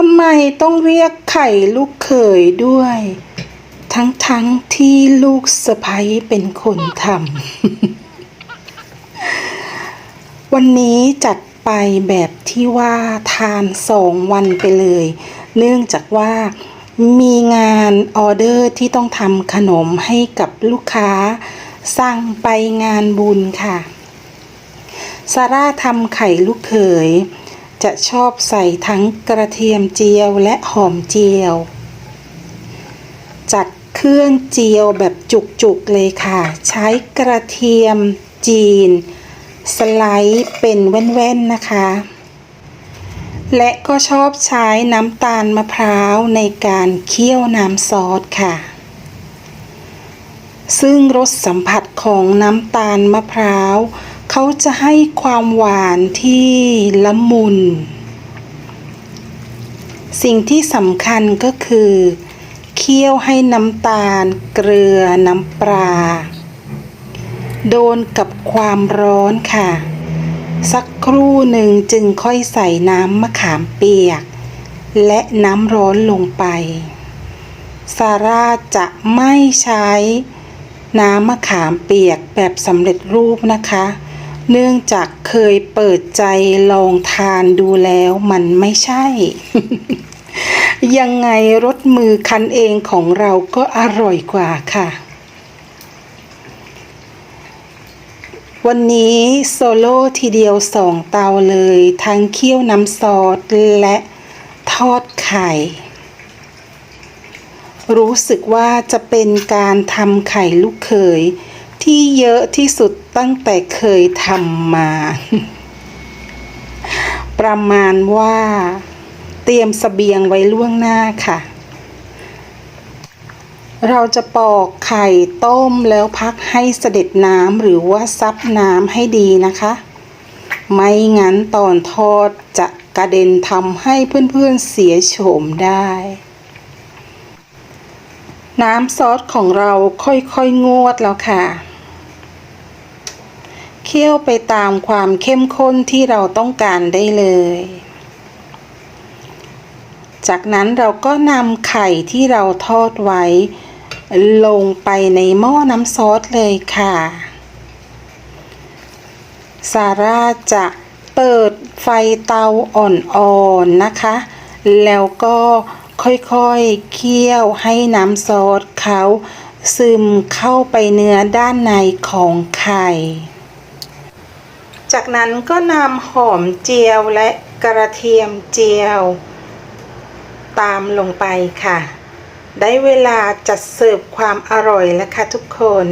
ทำไมต้องเรียกไข่ลูกเขยด้วย ทั้งๆทที่ลูกสะใภ้เป็นคนทำ วันนี้จัดไปแบบที่ว่าทานสองวันไปเลย เนื่องจากว่ามีงานออเดอร์ที่ต้องทำขนมให้กับลูกค้า สั่งไปงานบุญค่ะซาร่าทำไข่ลูกเขย จะชอบใส่ทั้งกระเทียมเจียวและหอมเจียว จัดเครื่องเจียวแบบจุกๆเลยค่ะ ใช้กระเทียมจีน สไลด์เป็นแว่นๆนะคะ และก็ชอบใช้น้ำตาลมะพร้าวในการเคี่ยวน้ำซอสค่ะ ซึ่งรสสัมผัสของน้ำตาลมะพร้าว เขาจะให้ความหวานที่ละมุน สิ่งที่สำคัญก็คือเคี่ยวให้น้ำตาลเกลือน้ำปลาโดนกับความร้อนค่ะ สักครู่หนึ่งจึงค่อยใส่น้ำมะขามเปียก และน้ำร้อนลงไป ซาร่าจะไม่ใช้น้ำมะขามเปียกแบบสำเร็จรูปนะคะ เนื่องจากเคยเปิดใจลองทานดูแล้วมันไม่ใช่ ยังไงรสมือคันเองของเราก็อร่อยกว่าค่ะ วันนี้โซโล่ทีเดียวสองเตาเลย ทั้งเคี่ยวน้ำซอสและทอดไข่ รู้สึกว่าจะเป็นการทำไข่ลูกเขย ที่เยอะที่สุดตั้งแต่เคยทำมา ประมาณว่า เตรียมสเสบียงไว้ล่วงหน้าค่ะ เราจะปอกไข่ต้มแล้วพักให้เสด็จน้ำหรือว่าซับน้ำให้ดีนะคะ ไม่งั้นตอนทอดจะกระเด็นทำให้เพื่อนๆเสียโฉมได้น้ำซอสของเราค่อยๆงวดแล้วค่ะ เคี่ยวไปตามความเข้มข้นที่เราต้องการได้เลย จากนั้นเราก็นำไข่ที่เราทอดไว้ ลงไปในหม้อน้ำซอสเลยค่ะ ซาร่าจะเปิดไฟเตาอ่อนๆนะคะ แล้วก็ค่อยๆ เคี่ยวให้น้ำซอสเขาซึมเข้าไปเนื้อด้านในของไข่ จากนั้นก็นำหอมเจียวและกระเทียมเจียว ตามลงไปค่ะ ได้เวลาจัดเสิร์ฟความอร่อยแล้วค่ะทุกคน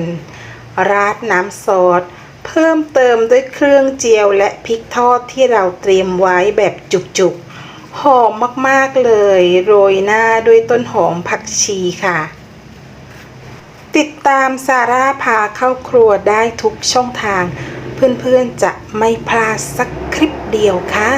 ราดน้ำซอสเพิ่มเติมด้วยเครื่องเจียวและพริกทอดที่เราเตรียมไว้แบบจุกๆ หอมมากๆเลย โรยหน้าด้วยต้นหอมผักชีค่ะติดตามซาร่าพาเข้าครัวได้ทุกช่องทาง เพื่อนๆจะไม่พลาดสักคลิปเดียวค่ะ